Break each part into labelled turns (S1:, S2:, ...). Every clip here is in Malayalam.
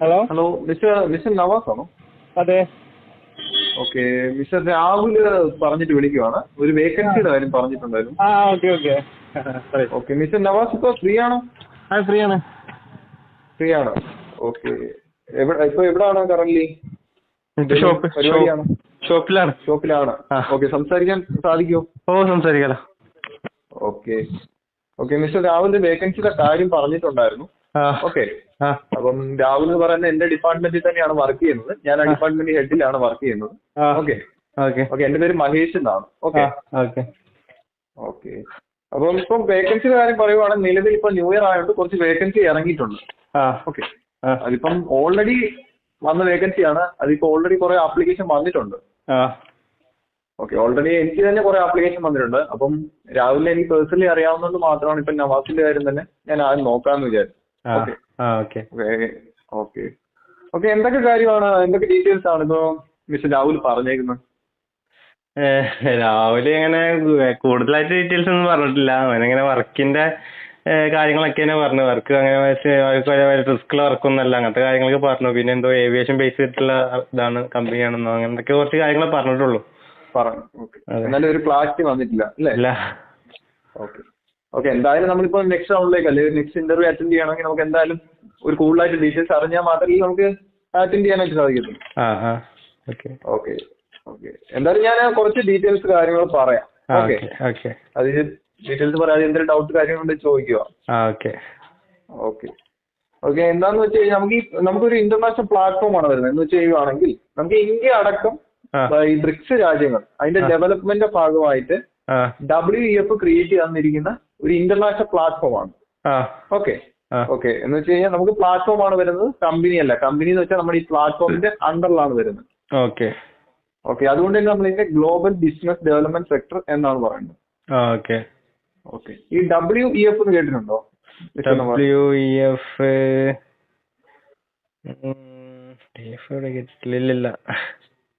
S1: Hello?
S2: Hello mister mister Navas ആണോ?
S1: അതെ.
S2: ഓക്കെ മിസ്റ്റർ രാഹുൽ പറഞ്ഞിട്ട് വിളിക്കുവാണ്. ഒരു വേക്കൻസിയുടെ കാര്യം പറഞ്ഞിട്ടുണ്ടായിരുന്നു.
S1: ആ ഓക്കെ ഓക്കെ. പറയൂ
S2: ഓക്കെ മിസ്റ്റർ നവാസ് ഇപ്പൊ ഫ്രീ ആണോ
S1: ആ ഫ്രീ ആണ്
S2: ഫ്രീ ആണ് ഓക്കെ. എവിടെ ഇപ്പൊ എവിടാണ് കറന്റ് പരിപാടിയാണ്?
S1: ഷോപ്പിലാണ്.
S2: ഷോപ്പിലാണ്. ഓക്കെ സംസാരിക്കാൻ സാധിക്കുമോ?
S1: ഓ സംസാരിക്കാം
S2: ഓക്കെ. ഓക്കെ മിസ്റ്റർ രാഹുലിന്റെ വേക്കൻസിയുടെ കാര്യം പറഞ്ഞിട്ടുണ്ടായിരുന്നു. ഓക്കെ. അപ്പം രാഹുൽ എന്ന് പറയുന്നത് എന്റെ ഡിപ്പാർട്ട്മെന്റിൽ തന്നെയാണ് വർക്ക് ചെയ്യുന്നത്. ഞാൻ ആ ഡിപ്പാർട്ട്മെന്റ് ഹെഡിലാണ് വർക്ക് ചെയ്യുന്നത്. ഓക്കെ.
S1: ഓക്കെ.
S2: ഓക്കെ എന്റെ പേര് മഹേഷ് എന്നാണ്. ഓക്കെ.
S1: ഓക്കെ.
S2: ഓക്കെ. അപ്പം ഇപ്പം വേക്കൻസിയുടെ കാര്യം പറയുവാണെങ്കിൽ നിലവിൽ ഇപ്പൊ ന്യൂ ഇയർ ആയതുകൊണ്ട് കുറച്ച് വേക്കൻസി ഇറങ്ങിയിട്ടുണ്ട്. ഓക്കെ. അതിപ്പം ഓൾറെഡി വന്ന വേക്കൻസിയാണ് അതിപ്പോ ഓൾറെഡി കുറെ ആപ്ലിക്കേഷൻ വന്നിട്ടുണ്ട്. ഓക്കെ ഓൾറെഡി എനിക്ക് തന്നെ കുറെ ആപ്ലിക്കേഷൻ വന്നിട്ടുണ്ട്. അപ്പം രാവിലെ എനിക്ക് പേഴ്സണലി അറിയാവുന്നത് മാത്രമാണ് ഇപ്പൊ നവാസിന്റെ കാര്യം തന്നെ ഞാൻ ആദ്യം നോക്കാമെന്ന് വിചാരിച്ചു ഓക്കെ.
S1: ഓക്കെ.
S2: എന്തൊക്കെ കാര്യമാണ്? എന്തൊക്കെ ഡീറ്റെയിൽസ് ആണ് ഇപ്പൊ മിസ്റ്റർ രാഹുൽ പറഞ്ഞേക്കുന്നത്
S1: രാവിലെ ഇങ്ങനെ കൂടുതലായിട്ട് ഡീറ്റെയിൽസ് ഒന്നും പറഞ്ഞിട്ടില്ല. അവനിങ്ങനെ വർക്കിന്റെ കാര്യങ്ങളൊക്കെ തന്നെ പറഞ്ഞു. വർക്ക് അങ്ങനെ റിസ്ക്കുള്ള വർക്കൊന്നുമല്ല അങ്ങനത്തെ കാര്യങ്ങളൊക്കെ പറഞ്ഞു. പിന്നെ എന്തോ ഏവിയേഷൻ ബേസ് ചെയ്തിട്ടുള്ള ഇതാണ് കമ്പനിയാണെന്നോ അങ്ങനത്തെ കുറച്ച് കാര്യങ്ങൾ പറഞ്ഞിട്ടുള്ളൂ.
S2: പറഞ്ഞു. ഒരു ക്ലാരിറ്റി വന്നിട്ടില്ല അല്ലേ? ഓക്കെ. ഓക്കെ എന്തായാലും നമ്മളിപ്പോ നെക്സ്റ്റ് റൗണ്ടിലേക്ക് അല്ലെങ്കിൽ നെക്സ്റ്റ് ഇന്റർവ്യൂ അറ്റൻഡ് ചെയ്യണമെങ്കിൽ നമുക്ക് എന്തായാലും ഒരു കൂടുതലായിട്ട് ഡീറ്റെയിൽസ് അറിഞ്ഞാൽ മാത്രമേ നമുക്ക് അറ്റൻഡ് ചെയ്യാനായിട്ട് സാധിക്കത്തുള്ളൂ.
S1: ഓക്കെ
S2: ഓക്കെ എന്തായാലും ഞാൻ കുറച്ച് ഡീറ്റെയിൽസ് കാര്യങ്ങൾ പറയാം. ഓക്കെ അതിന് ഡീറ്റെയിൽസ് പറയാതെ എന്തെങ്കിലും ഡൗട്ട് കാര്യങ്ങളുണ്ട് ചോദിക്കുക.
S1: ഓക്കെ
S2: ഓക്കെ ഓക്കെ എന്താന്ന് വെച്ച് കഴിഞ്ഞാൽ നമുക്ക് ഈ നമുക്കൊരു ഇന്റർനാഷണൽ പ്ലാറ്റ്ഫോം ആണ് വരുന്നത്. എന്ന് വെച്ച് കഴിയുവാണെങ്കിൽ നമുക്ക് ഇന്ത്യ അടക്കം ഈ ബ്രിക്സ് രാജ്യങ്ങൾ അതിന്റെ
S1: ഡെവലപ്മെന്റിന്റെ
S2: ഡെവലപ്മെന്റ് ഭാഗമായിട്ട് ഡബ്ല്യു ഇ എഫ് ക്രിയേറ്റ് ചെയ്തിരിക്കുന്ന ഒരു ഇന്റർനാഷണൽ പ്ലാറ്റ്ഫോം ആണ്. ഓക്കെ ഓക്കെ എന്ന് വെച്ച് കഴിഞ്ഞാൽ നമുക്ക് പ്ലാറ്റ്ഫോം ആണ് വരുന്നത് കമ്പനി അല്ല. കമ്പനി എന്ന് വെച്ചാൽ നമ്മുടെ ഈ പ്ലാറ്റ്ഫോമിന്റെ അണ്ടറിലാണ് വരുന്നത്.
S1: ഓക്കെ
S2: ഓക്കെ അതുകൊണ്ട് തന്നെ നമ്മൾ ഇതിന്റെ ഗ്ലോബൽ ബിസിനസ് ഡെവലപ്മെന്റ് സെക്ടർ എന്നാണ് പറയുന്നത്.
S1: ഓക്കെ
S2: ഓക്കെ ഈ ഡബ്ല്യു ഇ എഫ് എന്ന് കേട്ടിട്ടുണ്ടോ?
S1: ഡബ്ല്യു ഇ എഫ്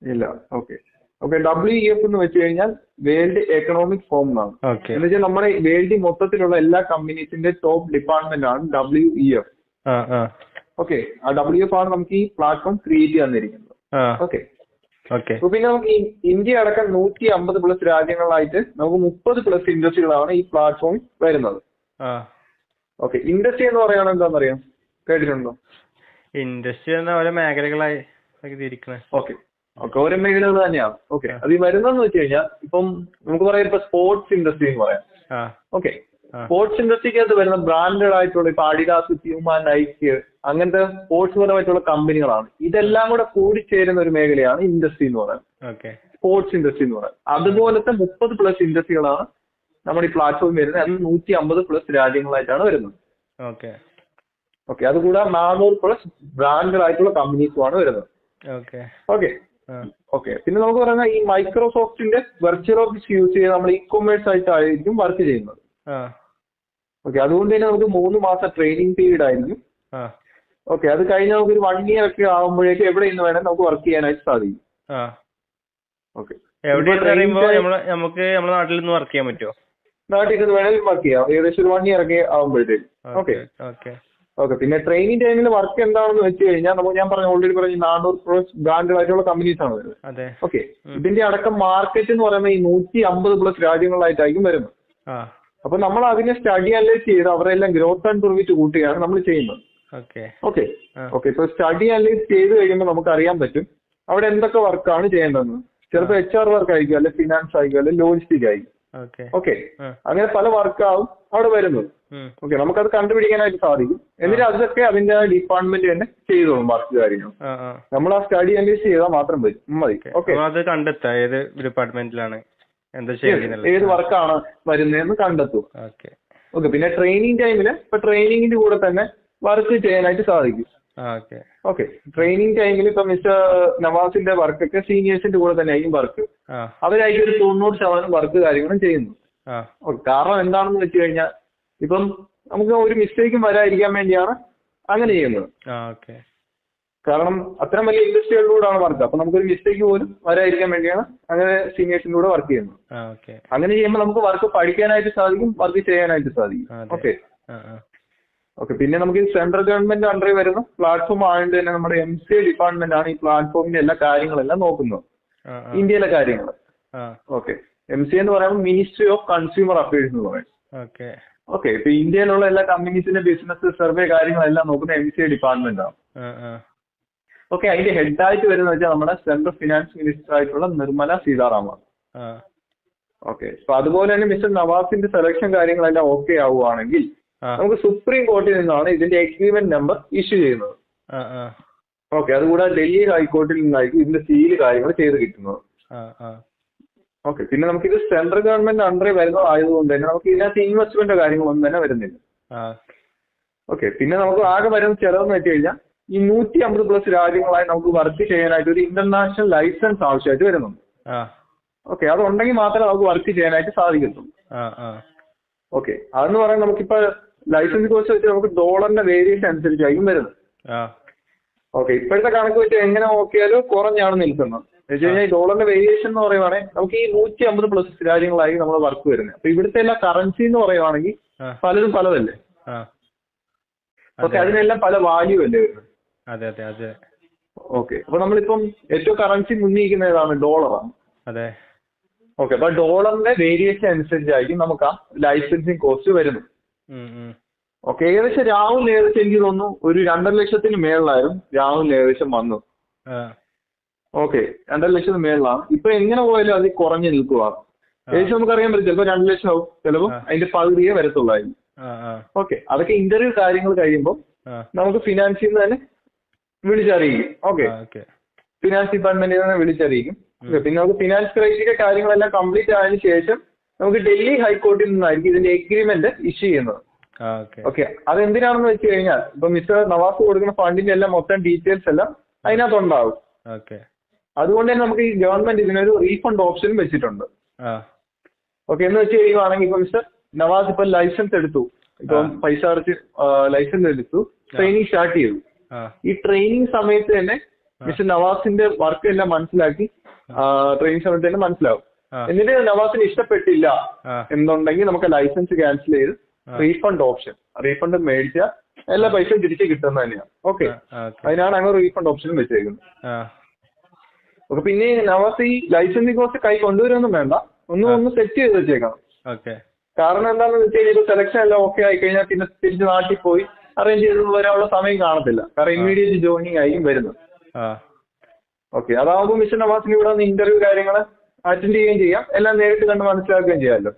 S2: ഇല്ല. Okay okay W E F എന്ന് വെച്ച് കഴിഞ്ഞാൽ വേൾഡ് എക്കണോമിക് ഫോം എന്നാണ്. എന്ന് വെച്ചാൽ നമ്മുടെ വേൾഡ് മൊത്തത്തിലുള്ള എല്ലാ കമ്പനീസിന്റെ ടോപ്പ് ഡിപ്പാർട്ട്മെന്റ് ആണ് ഡബ്ല്യു ഇ എഫ് ഓക്കെ ആ. ഡബ്ല്യു എഫ് ആണ് നമുക്ക് ഈ പ്ലാറ്റ്ഫോം ക്രിയേറ്റ് ചെയ്യാൻ തന്നിരിക്കുന്നത് ഓക്കെ
S1: ഓക്കെ
S2: അപ്പൊ പിന്നെ നമുക്ക് ഇന്ത്യ അടക്കം നൂറ്റി അമ്പത് പ്ലസ് രാജ്യങ്ങളായിട്ട് നമുക്ക് മുപ്പത് പ്ലസ് ഇൻഡസ്ട്രികളാണ് ഈ പ്ലാറ്റ്ഫോം വരുന്നത്. ഓക്കെ ഇൻഡസ്ട്രി എന്ന് പറയുകയാണെങ്കിൽ എന്താണെന്നറിയാം കേട്ടിട്ടുണ്ടോ?
S1: ഇൻഡസ്ട്രി എന്ന ഓരോ മേഖലകളായി
S2: ഓക്കെ ഓക്കെ ഓരോ മേഖലകൾ തന്നെയാണ് ഓക്കെ അത് ഈ വരുന്നതെന്ന് വെച്ച് കഴിഞ്ഞാൽ ഇപ്പം നമുക്ക് പറയാം ഇപ്പൊ സ്പോർട്സ് ഇൻഡസ്ട്രി എന്ന് പറയാം. ഓക്കെ സ്പോർട്സ് ഇൻഡസ്ട്രിക്കകത്ത് വരുന്ന ബ്രാൻഡഡ് ആയിട്ടുള്ള ഇപ്പൊ അഡിഡാസ് പ്യൂമ നൈക്ക് അങ്ങനത്തെ സ്പോർട്സ് പരമായിട്ടുള്ള കമ്പനികളാണ് ഇതെല്ലാം കൂടെ കൂടിച്ചേരുന്ന ഒരു മേഖലയാണ് ഇൻഡസ്ട്രി എന്ന് പറയുന്നത്
S1: ഓക്കെ.
S2: സ്പോർട്സ് ഇൻഡസ്ട്രി എന്ന് പറയുന്നത് അതുപോലത്തെ മുപ്പത് പ്ലസ് ഇൻഡസ്ട്രികളാണ് നമ്മുടെ ഈ പ്ലാറ്റ്ഫോമിൽ വരുന്നത്. അത് നൂറ്റി അമ്പത് പ്ലസ് രാജ്യങ്ങളായിട്ടാണ് വരുന്നത്.
S1: ഓക്കെ.
S2: ഓക്കെ അതുകൂടാതെ നാനൂറ് പ്ലസ് ബ്രാൻഡഡ് ആയിട്ടുള്ള കമ്പനീസുമാണ് വരുന്നത്.
S1: ഓക്കെ.
S2: ഓക്കെ. പിന്നെ നമുക്ക് പറയുന്ന ഈ മൈക്രോസോഫ്റ്റിന്റെ വെർച്വൽ ഓഫീസ് യൂസ് ചെയ്ത് നമ്മൾ ഇ കൊമേഴ്സ് ആയിട്ടായിരിക്കും വർക്ക് ചെയ്യുന്നത്. ഓക്കെ. അതുകൊണ്ട് തന്നെ നമുക്ക് മൂന്ന് മാസം ട്രെയിനിങ് പീരീഡ് ആയിരിക്കും. ഓക്കെ. അത് കഴിഞ്ഞ് നമുക്ക് ഒരു വൺ ഇയർ ഒക്കെ ആകുമ്പോഴേക്കും എവിടെ നിന്ന് വേണേൽ നമുക്ക് വർക്ക് ചെയ്യാനായിട്ട് സാധിക്കും. ഓക്കെ.
S1: നമുക്ക് നമ്മുടെ നാട്ടിൽ നിന്ന് വർക്ക് ചെയ്യാൻ പറ്റുമോ
S2: നാട്ടിൽ നിന്ന് വേണമെങ്കിൽ വർക്ക് ചെയ്യാം. ഏകദേശം ഒരു വൺ ഇയർ ഒക്കെ ആകുമ്പോഴത്തേക്കും ഓക്കെ.
S1: ഓക്കെ.
S2: ഓക്കെ പിന്നെ ട്രെയിനിങ് ടൈമിൽ വർക്ക് എന്താണെന്ന് വെച്ച് കഴിഞ്ഞാൽ നമ്മൾ ഞാൻ പറഞ്ഞു ഓൾറെഡി പറഞ്ഞു നാനൂറ് പ്ലസ് ബ്രാൻഡഡ് ആയിട്ടുള്ള കമ്പനീസ് ആണ് വരുന്നത്. ഓക്കെ ഇതിന്റെ അടക്കം മാർക്കറ്റ് എന്ന് പറയുന്നത് ഈ നൂറ്റി അമ്പത് പ്ലസ് രാജ്യങ്ങളായിട്ടായിരിക്കും വരുന്നത് അപ്പൊ നമ്മൾ അതിനെ സ്റ്റഡി അനലൈസ് ചെയ്ത് അവരെല്ലാം ഗ്രോത്ത് ആൻഡ് പ്രൊവിറ്റ് കൂട്ടുകയാണ് നമ്മൾ ചെയ്യുന്നത്.
S1: ഓക്കെ.
S2: ഓക്കെ. ഇപ്പൊ സ്റ്റഡി അനലൈസ് ചെയ്ത് കഴിയുമ്പോൾ നമുക്ക് അറിയാൻ പറ്റും അവിടെ എന്തൊക്കെ വർക്കാണ് ചെയ്യേണ്ടതെന്ന്. ചിലപ്പോൾ എച്ച് ആർ വർക്ക് ആയിരിക്കും അല്ലെങ്കിൽ ഫിനാൻസ് ആയിരിക്കും അല്ലെങ്കിൽ ലോജിസ്റ്റിക് ആയിരിക്കും.
S1: ഓക്കെ.
S2: അങ്ങനെ പല വർക്കാവും അവിടെ വരുന്നത്. ഓക്കെ നമുക്കത് കണ്ടുപിടിക്കാനായിട്ട് സാധിക്കും. എന്നിട്ട് അതൊക്കെ അതിന്റെ ഡിപ്പാർട്ട്മെന്റ് തന്നെ ചെയ്തോളും വർക്ക് കാര്യങ്ങൾ. നമ്മൾ ആ. സ്റ്റഡി അനലൈസ് ചെയ്താൽ മാത്രം മതി. മതി. ഓക്കെ.
S1: അത് കണ്ടെത്താം? ഏത് ഡിപ്പാർട്ട്മെന്റിലാണ് എന്താ ചെയ്യുന്നത്
S2: ഏത് വർക്കാണ് വരുന്നതെന്ന് കണ്ടെത്തും.
S1: ഓക്കെ.
S2: ഓക്കെ പിന്നെ ട്രെയിനിങ് ടൈമിൽ ഇപ്പൊ ട്രെയിനിങ്ങിന്റെ കൂടെ തന്നെ വർക്ക് ചെയ്യാനായിട്ട് സാധിക്കും.
S1: ഓക്കെ.
S2: ട്രെയിനിങ് ടൈമിൽ ഇപ്പൊ മിസ്റ്റർ നവാസിന്റെ വർക്കൊക്കെ സീനിയേഴ്സിന്റെ കൂടെ തന്നെ ആയിരിക്കും വർക്ക്
S1: ആ.
S2: അവരായിരിക്കും ഒരു തൊണ്ണൂറ് ശതമാനം വർക്ക് കാര്യങ്ങളും ചെയ്യുന്നു. കാരണം എന്താണെന്ന് വെച്ച് കഴിഞ്ഞാൽ ഇപ്പം നമുക്ക് ഒരു മിസ്റ്റേക്കും വരാതിരിക്കാൻ വേണ്ടിയാണ് അങ്ങനെ ചെയ്യുന്നത്. കാരണം അത്രയും വലിയ ഇൻഡസ്ട്രികളിലൂടെയാണ് വർക്ക്. അപ്പൊ നമുക്കൊരു മിസ്റ്റേക്ക് പോലും വരാതിരിക്കാൻ വേണ്ടിയാണ് അങ്ങനെ സീനിയേഴ്സിന്റെ കൂടെ വർക്ക് ചെയ്യുന്നത്. അങ്ങനെ ചെയ്യുമ്പോൾ നമുക്ക് വർക്ക് പഠിക്കാനായിട്ട് സാധിക്കും വർക്ക് ചെയ്യാനായിട്ട് സാധിക്കും. ഓക്കെ. ഓക്കെ പിന്നെ നമുക്ക് ഈ സെൻട്രൽ ഗവൺമെന്റ് അണ്ടറിൽ വരുന്ന പ്ലാറ്റ്ഫോം ആയതുകൊണ്ട് തന്നെ നമ്മുടെ എം സി എ ഡിപ്പാർട്ട്മെന്റ് ആണ് ഈ പ്ലാറ്റ്ഫോമിന്റെ എല്ലാ കാര്യങ്ങളെല്ലാം നോക്കുന്നത്. ഇന്ത്യയിലെ കാര്യങ്ങൾ. ഓക്കെ. എം സി എന്ന് പറയുമ്പോൾ മിനിസ്ട്രി ഓഫ് കൺസ്യൂമർ അഫയേഴ്സ് എന്ന് പറയും.
S1: ഓക്കെ.
S2: ഓക്കെ ഇപ്പൊ ഇന്ത്യയിലുള്ള എല്ലാ കമ്പനീസിന്റെ ബിസിനസ് സർവേ കാര്യങ്ങളെല്ലാം നോക്കുന്ന എം സി ഐ ഡിപ്പാർട്ട്മെന്റ് ആണ്. ഓക്കെ അതിന്റെ ഹെഡായിട്ട് വരുന്ന വെച്ചാൽ നമ്മുടെ സെൻട്രൽ ഫിനാൻസ് മിനിസ്റ്റർ ആയിട്ടുള്ള നിർമ്മല സീതാറാമൻ ഓക്കെ അപ്പൊ അതുപോലെ തന്നെ മിസ്റ്റർ നവാസിന്റെ സെലക്ഷൻ കാര്യങ്ങളെല്ലാം ഓക്കെ ആവുകയാണെങ്കിൽ നമുക്ക് സുപ്രീം കോടതിയിൽ നിന്നാണ് ഇതിന്റെ എഗ്രിമെന്റ് നമ്പർ ഇഷ്യൂ ചെയ്യുന്നത്. ഓക്കെ അതുകൂടാതെ ഡൽഹി ഹൈക്കോർട്ടിൽ നിന്നായിരിക്കും ഇതിന്റെ സീൽ കാര്യങ്ങൾ ചെയ്ത് കിട്ടുന്നത്. ഓക്കെ പിന്നെ നമുക്ക് ഇത് സെൻട്രൽ ഗവൺമെന്റ് അണ്ടറിൽ വരുന്നതായതുകൊണ്ട് തന്നെ നമുക്ക് ഇതിനകത്ത് ഇൻവെസ്റ്റ്മെന്റ് കാര്യങ്ങളൊന്നും തന്നെ വരുന്നില്ല. ഓക്കെ പിന്നെ നമുക്ക് ആകെ വരുന്ന ചെലവെന്ന് വെച്ച് കഴിഞ്ഞാൽ ഈ നൂറ്റി അമ്പത് പ്ലസ് രാജ്യങ്ങളായി നമുക്ക് വർക്ക് ചെയ്യാനായിട്ട് ഒരു ഇന്റർനാഷണൽ ലൈസൻസ് ആവശ്യമായിട്ട് വരുന്നുണ്ട്. ഓക്കെ അതുണ്ടെങ്കിൽ മാത്രമേ നമുക്ക് വർക്ക് ചെയ്യാനായിട്ട് സാധിക്കത്തുള്ളൂ. ഓക്കെ അതെന്ന് പറയാൻ നമുക്കിപ്പോ ലൈസൻസ് കോഴ്സ് വെച്ച് നമുക്ക് ഡോളറിന്റെ വേരിയേഷൻ അനുസരിച്ചായിരിക്കും വരുന്നത്. ഓക്കെ ഇപ്പോഴത്തെ കണക്ക് വെച്ച് എങ്ങനെ നോക്കിയാലും കുറഞ്ഞാണ് നിൽക്കുന്നത്. എന്ന് വെച്ച് കഴിഞ്ഞാൽ ഡോളറിന്റെ വേരിയേഷൻ എന്ന് പറയുവാണെങ്കിൽ നമുക്ക് ഈ നൂറ്റി അമ്പത് പ്ലസ് രാജ്യങ്ങളായി നമ്മൾ വർക്ക് വരുന്നത്. അപ്പൊ ഇവിടുത്തെ എല്ലാ കറൻസി എന്ന് പറയുവാണെങ്കിൽ പലതും പലതല്ലേ? ഓക്കെ അതിനെല്ലാം പല വാല്യൂ അല്ലേ വരുന്നത്?
S1: അതെ അതെ അതെ.
S2: ഓക്കെ അപ്പൊ നമ്മളിപ്പം ഏറ്റവും കറൻസി മുന്നിരിക്കുന്ന ഏതാണ്? ഡോളറാണ്
S1: അതെ.
S2: ഓക്കെ അപ്പൊ ഡോളറിന്റെ വേരിയേഷൻ അനുസരിച്ചായിരിക്കും നമുക്ക് ആ ലൈസൻസിങ് കോസ്റ്റ് വരുന്നത്. ഓക്കെ ഏകദേശം രാഹുൽ ഏകദേശം എനിക്ക് തോന്നുന്നു ഒരു രണ്ടര ലക്ഷത്തിന് മേളിലായിരുന്നു. രാഹുൽ ഏകദേശം വന്നു. ഓക്കെ രണ്ടര ലക്ഷത്തിന് മേളിലാണ്. ഇപ്പൊ എങ്ങനെ പോയാലും അത് കുറഞ്ഞു നിൽക്കുക ഏകദേശം നമുക്കറിയാൻ പറ്റും ചിലപ്പോ രണ്ട് ലക്ഷം ആവും.
S1: ചിലപ്പോ
S2: അതിന്റെ പകുതിയെ വരത്തുള്ളായിരുന്നു. ഓക്കെ അതൊക്കെ ഇന്റർവ്യൂ കാര്യങ്ങൾ കഴിയുമ്പോൾ നമുക്ക് ഫിനാൻസിൽ നിന്ന് തന്നെ വിളിച്ചറിയിക്കും. ഓക്കെ. ഫിനാൻസ് ഡിപ്പാർട്ട്മെന്റിൽ നിന്ന് വിളിച്ചറിയിക്കും. പിന്നെ നമുക്ക് ഫിനാൻസ് ക്രൈസിന്റെ കാര്യങ്ങളെല്ലാം കംപ്ലീറ്റ് ആയതിനു ശേഷം നമുക്ക് ഡൽഹി ഹൈക്കോടതിയിൽ നിന്നായിരിക്കും ഇതിന്റെ എഗ്രിമെന്റ് ഇഷ്യൂ ചെയ്യുന്നത്.
S1: ഓക്കെ.
S2: അത് അതെന്തിനാണെന്ന് വെച്ച് കഴിഞ്ഞാൽ ഇപ്പൊ മിസ്റ്റർ നവാസ് കൊടുക്കുന്ന ഫണ്ടിന്റെ എല്ലാം മൊത്തം ഡീറ്റെയിൽസ് എല്ലാം അതിനകത്തുണ്ടാവും. അതുകൊണ്ട് തന്നെ നമുക്ക് ഈ ഗവൺമെന്റ് ഇതിനൊരു റീഫണ്ട് ഓപ്ഷനും വെച്ചിട്ടുണ്ട്. ഓക്കെ എന്ന് വെച്ച് കഴിയുവാണെങ്കിൽ ഇപ്പൊ മിസ്റ്റർ നവാസ് ഇപ്പൊ ലൈസൻസ് എടുത്തു. ഇപ്പം. പൈസ അടച്ച് ലൈസൻസ് എടുത്തു. ട്രെയിനിങ് സ്റ്റാർട്ട് ചെയ്തു. ഈ ട്രെയിനിങ് സമയത്ത് തന്നെ മിസ്റ്റർ നവാസിന്റെ വർക്ക് എല്ലാം മനസ്സിലാക്കി ട്രെയിനിങ് സമയത്ത് തന്നെ മനസ്സിലാവും. എന്നിട്ട് നവാസിന് ഇഷ്ടപ്പെട്ടില്ല എന്നുണ്ടെങ്കിൽ നമുക്ക് ലൈസൻസ് ക്യാൻസൽ ചെയ്ത്. റീഫണ്ട് ഓപ്ഷൻ റീഫണ്ട് മേടിച്ചാൽ എല്ലാ പൈസയും തിരിച്ച് കിട്ടുന്ന തന്നെയാണ് ഓക്കെ. അതിനാണ് അങ്ങനെ റീഫണ്ട് ഓപ്ഷൻ വെച്ചേക്കുന്നത്. ഓക്കെ പിന്നെ നവാസ് ഈ ലൈസൻസിങ് കോഴ്സ് കൈ കൊണ്ടുവരുമൊന്നും വേണ്ട. ഒന്ന് ഒന്ന് സെറ്റ് ചെയ്ത് വെച്ചേക്കാം
S1: ഓക്കെ.
S2: കാരണം എന്താണെന്ന് വെച്ച് കഴിഞ്ഞാൽ സെലക്ഷൻ എല്ലാം ഓക്കെ ആയി കഴിഞ്ഞാൽ പിന്നെ തിരിച്ച് നാട്ടിൽ പോയി അറേഞ്ച് ചെയ്ത് വരാനുള്ള സമയം കാണത്തില്ല. കാരണം ഇമ്മീഡിയറ്റ് ജോയിനിങ് ആയി വരുന്നത്. ഓക്കെ അതാവുമ്പോൾ മിസ്റ്റർ നവാസിന് ഇവിടെ ഇന്റർവ്യൂ കാര്യങ്ങൾ അറ്റൻഡ് ചെയ്യുകയും ചെയ്യാം. എല്ലാം നേരിട്ട് കണ്ട് മനസ്സിലാക്കുകയും ചെയ്യാമല്ലോ.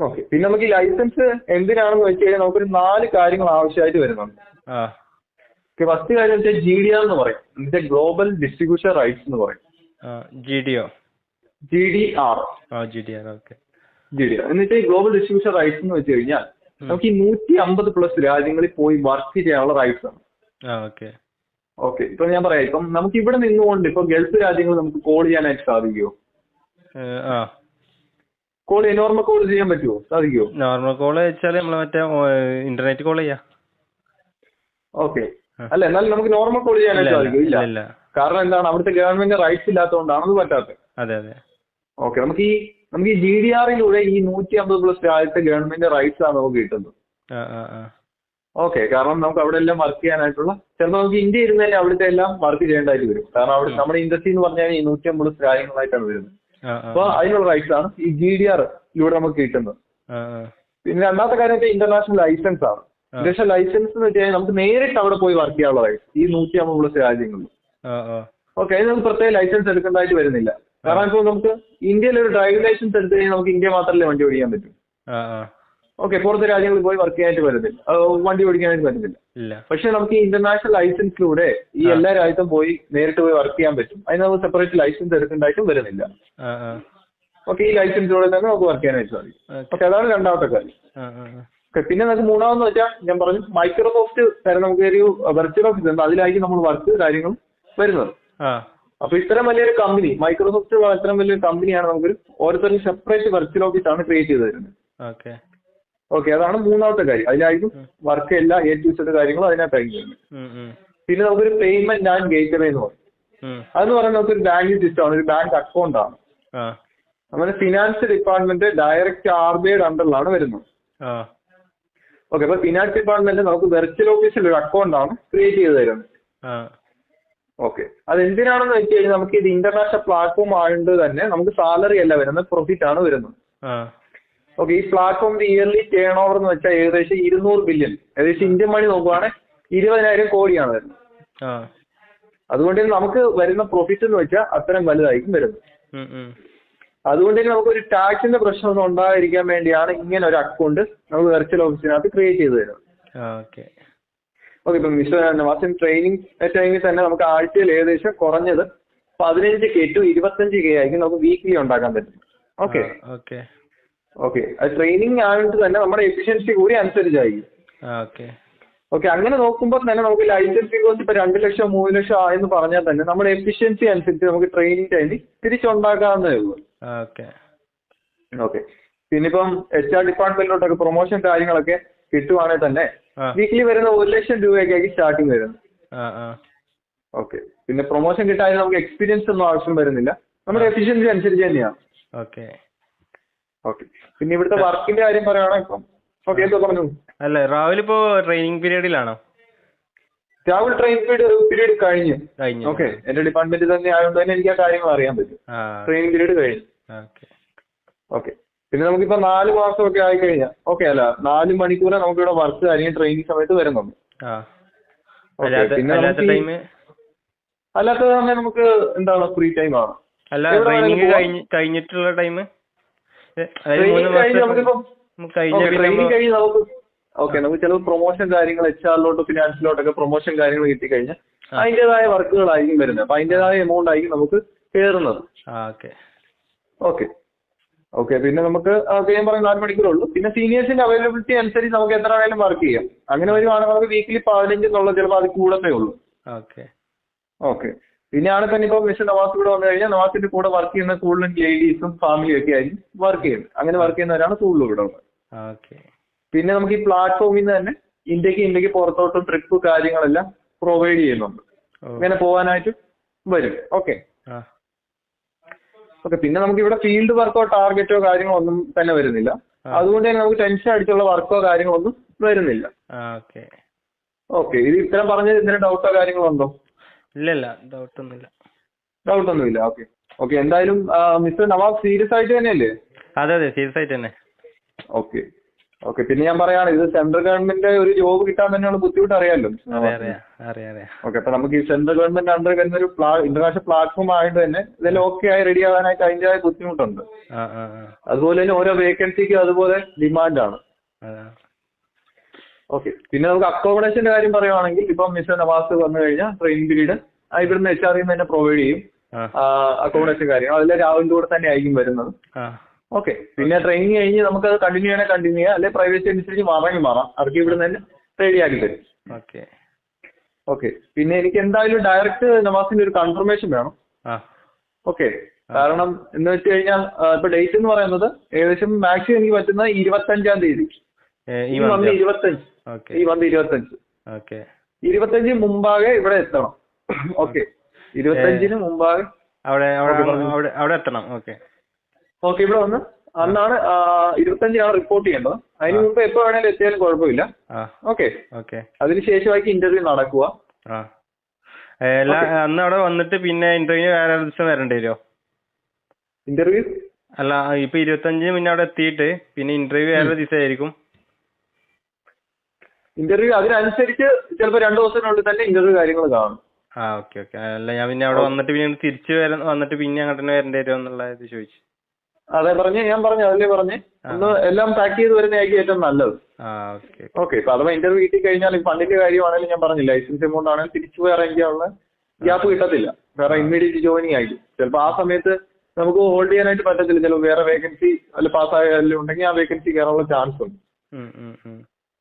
S1: ഓക്കെ.
S2: പിന്നെ നമുക്ക് ഈ ലൈസൻസ് എന്തിനാണെന്ന് വെച്ച് കഴിഞ്ഞാൽ നമുക്കൊരു നാല് കാര്യങ്ങൾ ആവശ്യമായിട്ട് വരുന്നുണ്ട്. ഫസ്റ്റ് കാര്യം വെച്ചാൽ ജി ഡി ആർ എന്ന് പറയും. എന്നിട്ട് ഗ്ലോബൽ ഡിസ്ട്രിബ്യൂഷൻ റൈറ്റ്സ് എന്ന് പറയും.
S1: G D O
S2: G D R
S1: G D R okay.
S2: G D R എന്നിട്ട് ഗ്ലോബൽ ഡിസ്ട്രിബ്യൂഷൻ റൈറ്റ്സ് എന്ന് വെച്ച് കഴിഞ്ഞാൽ നമുക്ക് ഈ നൂറ്റി അമ്പത് പ്ലസ് രാജ്യങ്ങളിൽ പോയി വർക്ക് ചെയ്യാനുള്ള റൈറ്റ്സ് ആണ്.
S1: ഓക്കെ.
S2: ഓക്കെ ഇപ്പൊ ഞാൻ പറയാം. ഇപ്പം നമുക്ക് ഇവിടെ നിന്നുകൊണ്ട് ഇപ്പൊ ഗൾഫ് രാജ്യങ്ങൾ നമുക്ക് കോൾ ചെയ്യാനായിട്ട് സാധിക്കുമോ
S1: ആ.
S2: കോൾ നോർമൽ കോൾ ചെയ്യാൻ പറ്റുമോ സാധിക്കുമോ
S1: നോർമൽ കോൾ വെച്ചാൽ നമ്മൾ മറ്റേ ഇന്റർനെറ്റ് കോൾ ചെയ്യാം.
S2: ഓക്കെ. അല്ല എന്നാലും നമുക്ക് നോർമൽ കോൾ ചെയ്യാനായിട്ട് സാധിക്കും
S1: ഇല്ല.
S2: കാരണം എന്താണ് അവിടുത്തെ ഗവൺമെന്റ് റൈറ്റ്സ് ഇല്ലാത്തതുകൊണ്ടാണ് അത് പറ്റാത്തത്.
S1: അതെ അതെ.
S2: ഓക്കെ നമുക്ക് ഈ നമുക്ക് ഈ ജി ഡി ആറിലൂടെ ഈ നൂറ്റി അമ്പത് പ്ലസ് രാജ്യത്തെ ഗവൺമെന്റ് റൈറ്റ്സ് ആണ് നമുക്ക് കിട്ടുന്നത്. ഓക്കെ കാരണം നമുക്ക് അവിടെ എല്ലാം വർക്ക് ചെയ്യാനായിട്ടുള്ള ചിലപ്പോൾ നമുക്ക് ഇന്ത്യ ഇരുന്ന് തന്നെ അവിടുത്തെ എല്ലാം വർക്ക് ചെയ്യേണ്ടതായിട്ട് വരും. കാരണം അവിടെ നമ്മുടെ ഇൻഡസ്ട്രി എന്ന് പറഞ്ഞാൽ ഈ നൂറ്റി അമ്പത് പ്ലസ് രാജ്യങ്ങളായിട്ടാണ് വരുന്നത്. അപ്പൊ അതിനുള്ള റൈറ്റ്സ് ആണ് ഈ ജി ഡി ആർ ഇവിടെ നമുക്ക് കിട്ടുന്നത്. പിന്നെ രണ്ടാമത്തെ കാര്യം വെച്ചാൽ ഇന്റർനാഷണൽ ലൈസൻസ് ആണ്. ഇന്റർനാഷണൽ ലൈസൻസ് എന്ന് വെച്ച് കഴിഞ്ഞാൽ നമുക്ക് നേരിട്ട് അവിടെ പോയി വർക്ക് ചെയ്യാനുള്ള റൈറ്റ്സ് ഈ നൂറ്റി അമ്പത് പ്ലസ് രാജ്യങ്ങളിൽ ഓക്കെ അതിന് നമുക്ക് പ്രത്യേക ലൈസൻസ് എടുക്കേണ്ടതായിട്ട് വരുന്നില്ല. കാരണം ഇപ്പോൾ നമുക്ക് ഇന്ത്യയിൽ ഒരു ഡ്രൈവിംഗ് ലൈസൻസ് എടുത്തു കഴിഞ്ഞാൽ നമുക്ക് ഇന്ത്യ മാത്രമല്ലേ വണ്ടി ഓടിക്കാൻ പറ്റൂ. ഓക്കെ പുറത്തെ രാജ്യങ്ങളിൽ പോയി വർക്ക് ചെയ്യാനായിട്ട് വരുന്നില്ല ആ, വണ്ടി ഓടിക്കാനായിട്ട്
S1: പറ്റത്തില്ല.
S2: പക്ഷെ നമുക്ക് ഈ ഇന്റർനാഷണൽ ലൈസൻസിലൂടെ ഈ എല്ലാ രാജ്യത്തും പോയി നേരിട്ട് പോയി വർക്ക് ചെയ്യാൻ പറ്റും. അതിന് നമുക്ക് സെപ്പറേറ്റ് ലൈസൻസ് എടുക്കേണ്ടതായിട്ടും വരുന്നില്ല. ഓക്കെ ഈ ലൈസൻസിലൂടെ തന്നെ നമുക്ക് വർക്ക് ചെയ്യാനായിട്ട് സാധിക്കും.
S1: ഓക്കെ
S2: അതാണ് രണ്ടാമത്തെ കാര്യം. പിന്നെ നമുക്ക് മൂന്നാമെന്ന് വെച്ചാൽ ഞാൻ പറഞ്ഞു മൈക്രോസോഫ്റ്റ് തരം നമുക്ക് ഒരു വെർച്വൽ ഓഫീസ് ഉണ്ട്. അതിലായിരിക്കും നമ്മൾ വർക്ക് കാര്യങ്ങളും വരുന്നത്. അപ്പൊ ഇത്തരം വലിയൊരു കമ്പനി മൈക്രോസോഫ്റ്റ് ഇത്രയും വലിയൊരു കമ്പനിയാണ് നമുക്ക് ഓരോരുത്തരും സെപ്പറേറ്റ് വെർച്വൽ ഓഫീസ് ആണ് ക്രിയേറ്റ് ചെയ്ത് തരുന്നത്.
S1: ഓക്കെ
S2: അതാണ് മൂന്നാമത്തെ കാര്യം. അതിലായിരിക്കും വർക്ക് എല്ലാ എ ടു സെഡ് കാര്യങ്ങളും അതിനകത്തായിരിക്കും പിന്നെ നമുക്കൊരു പേയ്മെന്റ് ആൻഡ് ഗേറ്റ് വേ എന്ന് പറയും. അതെന്ന് പറയുന്നത് നമുക്കൊരു ബാങ്കിങ് സിസ്റ്റം ആണ് ഒരു ബാങ്ക് അക്കൗണ്ട് ആണ്. അങ്ങനെ finance department direct R B ഐയുടെ അണ്ടറിലാണ് വരുന്നത്. ഓക്കെ അപ്പൊ ഫിനാൻസ് ഡിപ്പാർട്ട്മെന്റ് നമുക്ക് വെർച്വൽ ഓഫീസിൽ ഒരു അക്കൗണ്ട് ആണ് ക്രിയേറ്റ് ചെയ്ത് തരുന്നത്. ഓക്കെ. അത് എന്തിനാണെന്ന് വെച്ച് കഴിഞ്ഞാൽ നമുക്ക് ഇത് ഇന്റർനാഷണൽ പ്ലാറ്റ്ഫോം ആയതുകൊണ്ട് തന്നെ നമുക്ക് സാലറി അല്ല വരുന്നത് പ്രോഫിറ്റ് ആണ് വരുന്നത്. ഓക്കെ ഈ പ്ലാറ്റ്ഫോമിന്റെ ഇയർലി ടേൺ ഓവർ എന്ന് വെച്ചാൽ ഏകദേശം ഇരുന്നൂറ് ബില്യൺ ഏകദേശം ഇന്ത്യൻ മണി നോക്കുവാണെങ്കിൽ ഇരുപതിനായിരം കോടിയാണ് വരുന്നത്. അതുകൊണ്ട് തന്നെ നമുക്ക് വരുന്ന പ്രോഫിറ്റ് എന്ന് വെച്ചാൽ അത്രയും വലുതായിരിക്കും വരുന്നത്. അതുകൊണ്ട് തന്നെ നമുക്ക് ഒരു ടാക്സിന്റെ പ്രശ്നമൊന്നും ഉണ്ടാകാതിരിക്കാൻ വേണ്ടിയാണ് ഇങ്ങനെ ഒരു അക്കൗണ്ട് നമുക്ക് വെർച്വൽ ഓഫീസിനകത്ത് ക്രിയേറ്റ് ചെയ്ത് തരുന്നത്.
S1: ഓക്കെ.
S2: ഇപ്പം മിസ്റ്റർ നവാസിൻ ട്രെയിനിങ് ടൈമിൽ തന്നെ നമുക്ക് ആഴ്ചയിൽ ഏകദേശം കുറഞ്ഞത് പതിനഞ്ച് കെ ടു ഇരുപത്തഞ്ച് കെ ആയിരിക്കും നമുക്ക് വീക്ക്ലി ഉണ്ടാക്കാൻ പറ്റും ഓക്കെ.
S1: ഓക്കെ
S2: അത് ട്രെയിനിങ് ആയിട്ട് തന്നെ നമ്മുടെ എഫിഷ്യൻസി കൂടി അനുസരിച്ചായിരിക്കും.
S1: ഓക്കെ
S2: ഓക്കെ അങ്ങനെ നോക്കുമ്പോൾ തന്നെ നമുക്ക് ലൈസൻസി കോസ്റ്റ് ഇപ്പൊ രണ്ട് ലക്ഷം മൂന്ന് ലക്ഷം ആയെന്ന് പറഞ്ഞാൽ തന്നെ നമ്മുടെ എഫിഷ്യൻസി അനുസരിച്ച് നമുക്ക് ട്രെയിനിങ് ആയി തിരിച്ചുണ്ടാക്കാവുന്നതേ ഉള്ളൂ.
S1: ഓക്കെ
S2: ഓക്കെ പിന്നിപ്പം എച്ച് ആർ ഡിപ്പാർട്ട്മെന്റിലോട്ടൊക്കെ പ്രൊമോഷൻ കാര്യങ്ങളൊക്കെ കിട്ടുവാണെങ്കിൽ തന്നെ വീക്കിലി വരുന്ന ഒരു ലക്ഷം രൂപയൊക്കെ സ്റ്റാർട്ടിങ് വരുന്നത്. ഓക്കെ പിന്നെ പ്രൊമോഷൻ കിട്ടാതെ നമുക്ക് എക്സ്പീരിയൻസ് ഒന്നും ആവശ്യം വരുന്നില്ല. നമ്മുടെ എഫിഷ്യൻസി അനുസരിച്ച് തന്നെയാണ്.
S1: Okay
S2: okay. പിന്നെ ഇവിടുത്തെ വർക്കിന്റെ കാര്യം പറയുകയാണെങ്കിൽ ഇപ്പം. ഓക്കെ എന്തോ പറഞ്ഞു?
S1: അല്ല രാഹുൽ ഇപ്പോ ട്രെയിനിങ് പീരീഡിലാണോ
S2: രാഹുൽ ട്രെയിനിങ് പീരീഡ് കഴിഞ്ഞു.
S1: കഴിഞ്ഞു.
S2: ഓക്കെ എന്റെ ഡിപ്പാർട്ട്മെന്റ് തന്നെ ആയതുകൊണ്ട് തന്നെ എനിക്ക് ആ കാര്യങ്ങൾ അറിയാൻ പറ്റും. ട്രെയിനിങ് പീരീഡ് കഴിഞ്ഞു.
S1: ഓക്കെ.
S2: പിന്നെ നമുക്കിപ്പോ നാല് മാസം ഒക്കെ ആയി കഴിഞ്ഞാൽ ഓക്കെ അല്ല നാല് മണിക്കൂറെ നമുക്ക് ഇവിടെ വർക്ക് അല്ലെങ്കിൽ ട്രെയിനിങ് സമയത്ത് വരുന്നുണ്ട് പിന്നെ
S1: അല്ലാത്ത
S2: സമയം നമുക്ക് എന്താണ്? ഫ്രീ ടൈം ആണ്.
S1: അല്ല ട്രെയിനിങ് കഴിഞ്ഞിട്ടുള്ള ടൈം
S2: ഓക്കെ നമുക്ക് ചില പ്രൊമോഷൻ കാര്യങ്ങൾ എച്ച് ആറിലോട്ടോ ഫിനാൻസിലോട്ടൊക്കെ പ്രൊമോഷൻ കാര്യങ്ങൾ കിട്ടിക്കഴിഞ്ഞാൽ
S1: കഴിഞ്ഞാൽ
S2: അതിന്റെതായ വർക്കുകളായിരിക്കും വരുന്നത്. അപ്പൊ അതിന്റെതായ എമൗണ്ട് ആയിരിക്കും നമുക്ക് കയറുന്നത്.
S1: ഓക്കെ
S2: ഓക്കെ പിന്നെ നമുക്ക് ഞാൻ പറഞ്ഞ നാല് മണിക്കൂറേ ഉള്ളൂ. പിന്നെ സീനിയേഴ്സിന്റെ അവൈലബിലിറ്റി അനുസരിച്ച് നമുക്ക് എത്ര വേണേലും വർക്ക് ചെയ്യാം. അങ്ങനെ വരുവാണെങ്കിൽ നമുക്ക് വീക്കിലി പതിനഞ്ച് എന്നുള്ളത് ചിലപ്പോൾ അത് കൂടത്തേ ഉള്ളൂ.
S1: ഓക്കെ
S2: ഓക്കെ പിന്നെയാണ് തന്നെ ഇപ്പോൾ മിസ്റ്റർ നവാസ് കൂടെ വന്നു കഴിഞ്ഞാൽ നവാസിന്റെ കൂടെ വർക്ക് ചെയ്യുന്ന കൂടുതലും ലേഡീസും ഫാമിലിയും ഒക്കെ ആയിരിക്കും വർക്ക് ചെയ്യുന്നത്. അങ്ങനെ വർക്ക് ചെയ്യുന്നവരാണ് കൂടുതലും ഇവിടെ ഉള്ളത്. പിന്നെ നമുക്ക് ഈ പ്ലാറ്റ്ഫോമിൽ നിന്ന് തന്നെ ഇന്ത്യയ്ക്ക് ഇന്ത്യയ്ക്ക് പുറത്തോട്ടും ട്രിപ്പ് കാര്യങ്ങളെല്ലാം പ്രൊവൈഡ് ചെയ്യുന്നുണ്ട്. ഇങ്ങനെ പോകാനായിട്ട് വരും. ഓക്കെ ഓക്കെ പിന്നെ നമുക്ക് ഇവിടെ ഫീൽഡ് വർക്കോ ടാർഗറ്റോ കാര്യങ്ങളോ ഒന്നും തന്നെ വരുന്നില്ല. അതുകൊണ്ട് തന്നെ നമുക്ക് ടെൻഷൻ അടിച്ചുള്ള വർക്കോ കാര്യങ്ങളോ ഒന്നും വരുന്നില്ല.
S1: ഓക്കെ
S2: ഇത് ഇത്തരം പറഞ്ഞത് ഇതിന് ഡൗട്ടോ കാര്യങ്ങളോ ഉണ്ടോ?
S1: ഇല്ല ഇല്ല ഡൗട്ട് ഒന്നുമില്ല.
S2: ഡൗട്ട് ഒന്നുമില്ല ഓക്കെ ഓക്കെ എന്തായാലും മിസ്റ്റർ നവാബ് സീരിയസ് ആയിട്ട് തന്നെയല്ലേ?
S1: അതെ അതെ സീരിയസ് ആയിട്ട് തന്നെ.
S2: ഓക്കെ ഓക്കെ പിന്നെ ഞാൻ പറയാണ് ഇത് സെൻട്രൽ ഗവൺമെന്റ് ഒരു ജോബ് കിട്ടാൻ തന്നെയുള്ള ബുദ്ധിമുട്ട്
S1: അറിയാലോ അറിയാം അറിയാം അറിയാം.
S2: ഓക്കെ അപ്പൊ നമുക്ക് ഈ സെൻട്രൽ ഗവൺമെന്റ് അണ്ടർ വരുന്ന ഒരു ഇന്റർനാഷണൽ പ്ലാറ്റ്ഫോം ആയിട്ട് തന്നെ ഇതെല്ലാം ഓക്കെ ആയി റെഡി ആവാനായിട്ട് അതിന്റെതായ ബുദ്ധിമുട്ടുണ്ട്. അതുപോലെ തന്നെ ഓരോ വേക്കൻസിക്കും അതുപോലെ ഡിമാൻഡാണ്
S1: അതാ.
S2: ഓക്കെ. പിന്നെ നമുക്ക് അക്കോമഡേഷന്റെ കാര്യം പറയുവാണെങ്കിൽ ഇപ്പം മിസ്റ്റർ നവാസ് വന്നു കഴിഞ്ഞാൽ ട്രെയിൻ പീരീഡ് ഇവിടുന്ന് എച്ച് നിന്ന് തന്നെ പ്രൊവൈഡ് ചെയ്യും. അക്കോമഡേഷൻ കാര്യങ്ങൾ അതിൽ രാവിലെ കൂടെ തന്നെ ആയിരിക്കും വരുന്നത്. ഓക്കെ. പിന്നെ ട്രെയിനിങ് കഴിഞ്ഞ് നമുക്ക് അത് കണ്ടിന്യൂ ചെയ്യണേ കണ്ടിന്യൂ ചെയ്യാം. അല്ലെങ്കിൽ പ്രൈവറ്റ് അനുസരിച്ച് മാറാമെങ്കിൽ മാറാം. അവർക്ക് ഇവിടുന്ന് തന്നെ റെഡി ആക്കി തരും.
S1: ഓക്കെ.
S2: ഓക്കെ. പിന്നെ എനിക്ക് എന്തായാലും ഡയറക്റ്റ് നവാസിന്റെ ഒരു കൺഫർമേഷൻ വേണം. ഓക്കെ. കാരണം എന്ന് വെച്ച് കഴിഞ്ഞാൽ ഇപ്പൊ ഡേറ്റ് എന്ന് പറയുന്നത് ഏകദേശം മാക്സിമം എനിക്ക് പറ്റുന്ന ഇരുപത്തഞ്ചാം തീയതി. ഇരുപത്തഞ്ച്. ഈ വന്ന് ഇരുപത്തഞ്ച്.
S1: ഓക്കെ
S2: ഇരുപത്തഞ്ച് മുമ്പാകെ ഇവിടെ എത്തണം. ഓക്കെ ഇരുപത്തഞ്ചിന് മുമ്പാകെ
S1: അവിടെ അവിടെ എത്തണം. ഓക്കെ
S2: ഓക്കെ ഇവിടെ വന്ന്. അന്നാണ് ഇരുപത്തഞ്ചിനാണ് റിപ്പോർട്ട് ചെയ്യേണ്ടത്. അതിന്. മുമ്പ് എപ്പോ വേണേലും എത്തിയാലും കുഴപ്പമില്ല. ഓക്കെ
S1: ഓക്കെ
S2: അതിനുശേഷമായിരിക്കും ഇന്റർവ്യൂ നടക്കുക.
S1: അന്ന് അവിടെ വന്നിട്ട് പിന്നെ ഇന്റർവ്യൂ വേറെ ദിവസം വരേണ്ടി വരുമോ
S2: ഇന്റർവ്യൂ
S1: അല്ല ഇപ്പൊ ഇരുപത്തഞ്ചിന് മുന്നേ അവിടെ എത്തിയിട്ട് പിന്നെ ഇന്റർവ്യൂ വേറെ ദിവസമായിരിക്കും.
S2: ഇന്റർവ്യൂ അതിനനുസരിച്ച് ചിലപ്പോൾ രണ്ടു ദിവസത്തിനുള്ളിൽ തന്നെ ഇന്റർവ്യൂ കാര്യങ്ങൾ കാണും.
S1: ആ ഓക്കെ ഓക്കെ. അല്ല ഞാൻ പിന്നെ അവിടെ വന്നിട്ട് പിന്നെ തിരിച്ചു വരാൻ വന്നിട്ട് പിന്നെ അങ്ങോട്ട് തന്നെ വരേണ്ടി വരുമോ എന്നുള്ള ഇത് ചോദിച്ചു.
S2: അതെ പറഞ്ഞു ഞാൻ പറഞ്ഞു അതല്ലേ പറഞ്ഞു. ഒന്ന് എല്ലാം പാക്ക് ചെയ്ത് വരുന്നതായിരിക്കും ഏറ്റവും നല്ലത്.
S1: ഓക്കെ
S2: ഇപ്പൊ അഥവാ ഇന്റർവ്യൂ കിട്ടി കഴിഞ്ഞാൽ ഈ ഫണ്ടിന്റെ കാര്യമാണെങ്കിലും ഞാൻ പറഞ്ഞില്ല ലൈസൻസ് എമൗണ്ട് ആണെങ്കിൽ തിരിച്ചു പോയി ഇറങ്ങി ഗ്യാപ്പ് കിട്ടത്തില്ല. വേറെ ഇമ്മീഡിയറ്റ് ജോയിനിങ് ആയിരിക്കും. ചിലപ്പോൾ ആ സമയത്ത് നമുക്ക് ഹോൾഡ് ചെയ്യാനായിട്ട് പറ്റത്തില്ല. ചിലപ്പോൾ വേറെ വേക്കൻസി അല്ല പാസ്സായ ഉണ്ടെങ്കിൽ ആ വേക്കൻസി കയറാനുള്ള ചാൻസ് ഉണ്ട്.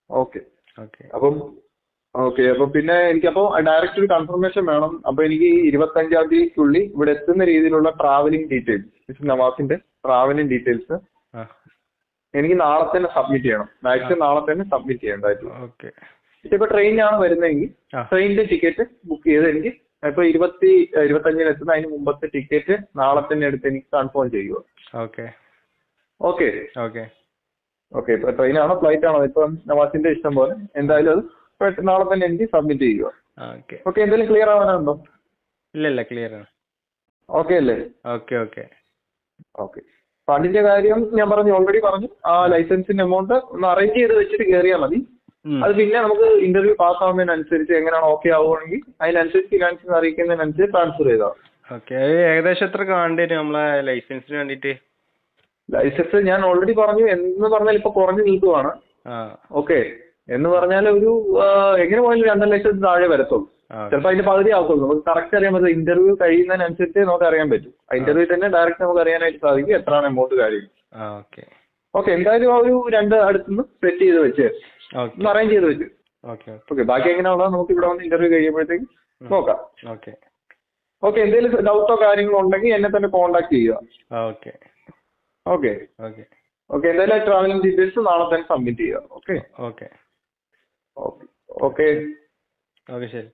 S2: ഓക്കെ. അപ്പം ഓക്കെ അപ്പൊ പിന്നെ എനിക്കപ്പോ ഡയറക്റ്റ് ഒരു കൺഫർമേഷൻ വേണം. അപ്പൊ എനിക്ക് ഇരുപത്തി അഞ്ചാം തീയതിക്കുള്ളിൽ ഇവിടെ എത്തുന്ന രീതിയിലുള്ള ട്രാവലിംഗ് ഡീറ്റെയിൽസ് നവാസിന്റെ ട്രാവലിംഗ് ഡീറ്റെയിൽസ് എനിക്ക് നാളെ തന്നെ സബ്മിറ്റ് ചെയ്യണം. മാക്സിമം നാളെ തന്നെ സബ്മിറ്റ് ചെയ്യേണ്ടതായിട്ട്
S1: ഓക്കെ.
S2: ഇപ്പൊ ട്രെയിനിനാണ് വരുന്നതെങ്കിൽ. ട്രെയിനിന്റെ ടിക്കറ്റ് ബുക്ക് ചെയ്ത് എനിക്ക് ഇപ്പൊ ഇരുപത്തി ഇരുപത്തഞ്ചിന് എത്തുന്ന അതിന് മുമ്പത്തെ ടിക്കറ്റ് നാളെ തന്നെ എടുത്ത് എനിക്ക് കൺഫേം ചെയ്യുക.
S1: ഓക്കെ.
S2: ഓക്കെ.
S1: ഓക്കെ.
S2: ഓക്കെ ഇപ്പൊ ട്രെയിൻ ആണോ ഫ്ലൈറ്റ് ആണോ? ഇപ്പം നവാസിന്റെ ഇഷ്ടം പോലെ. എന്തായാലും അത് നാളെ തന്നെ എനിക്ക് സബ്മിറ്റ് ചെയ്യുക.
S1: ഓക്കെ
S2: എന്തെങ്കിലും ക്ലിയർ ആവാനുണ്ടോ
S1: ഇല്ല ഇല്ല ക്ലിയർ ആണ്.
S2: ഓക്കെ അല്ലേ?
S1: ഓക്കെ ഓക്കെ
S2: ഓക്കെ ഫണ്ടിന്റെ കാര്യം ഞാൻ പറഞ്ഞു ഓൾറെഡി പറഞ്ഞു. ആ ലൈസൻസിന്റെ എമൗണ്ട് ഒന്ന് അറേഞ്ച് ചെയ്ത് വെച്ചിട്ട് കയറിയാൽ മതി. അത് പിന്നെ നമുക്ക് ഇന്റർവ്യൂ പാസ് ആവുന്നതിനനുസരിച്ച് എങ്ങനെയാണ് ഓക്കെ ആവുകയാണെങ്കിൽ അതിനനുസരിച്ച് ഫിനാൻസിന് അറിയിക്കുന്നതിനനുസരിച്ച് ട്രാൻസ്ഫർ ചെയ്താൽ
S1: ഓക്കെ ഏകദേശം എത്ര കാണേണ്ടി വരും നമ്മളെ ലൈസൻസിന് വേണ്ടിയിട്ട്?
S2: ലൈസൻസ് ഞാൻ ഓൾറെഡി പറഞ്ഞു. എന്ന് പറഞ്ഞാൽ ഇപ്പൊ കുറഞ്ഞു നിൽക്കുവാണ്. ഓക്കെ എന്ന് പറഞ്ഞാൽ ഒരു എങ്ങനെ പോയാലും രണ്ടര ലക്ഷത്തിന് താഴെ വരത്തുള്ളൂ. ചിലപ്പോൾ അതിന്റെ പകുതി ആവത്തുള്ളൂ. നമുക്ക് കറക്റ്റ് അറിയാൻ പറ്റും. ഇന്റർവ്യൂ കഴിയുന്നതിനനുസരിച്ച് നമുക്ക് അറിയാൻ പറ്റും. ഇന്റർവ്യൂ തന്നെ ഡയറക്റ്റ് നമുക്ക് അറിയാനായിട്ട് സാധിക്കും എത്രയാണ് എമൗണ്ട് കാര്യം
S1: ഓക്കെ
S2: ഓക്കെ എന്തായാലും ആ ഒരു രണ്ട് അടുത്തുനിന്ന് സെറ്റ് ചെയ്ത് വെച്ച്. ഒന്ന് അറേഞ്ച് ചെയ്ത് വെച്ച്.
S1: ഓക്കെ
S2: ബാക്കി എങ്ങനെയാണോ നമുക്ക് ഇവിടെ വന്ന് ഇന്റർവ്യൂ കഴിയുമ്പോഴത്തേക്ക് നോക്കാം.
S1: ഓക്കെ
S2: ഓക്കെ എന്തെങ്കിലും ഡൗട്ടോ കാര്യങ്ങളോ ഉണ്ടെങ്കിൽ എന്നെ തന്നെ കോൺടാക്ട് ചെയ്യുക.
S1: ഓക്കെ
S2: ഓക്കെ
S1: ഓക്കെ
S2: ഓക്കെ എന്തായാലും ട്രാവലിംഗ് ഡീറ്റെയിൽസ് നാളെ തന്നെ സബ്മിറ്റ് ചെയ്യുക okay
S1: okay
S2: okay okay
S1: okay ശരി.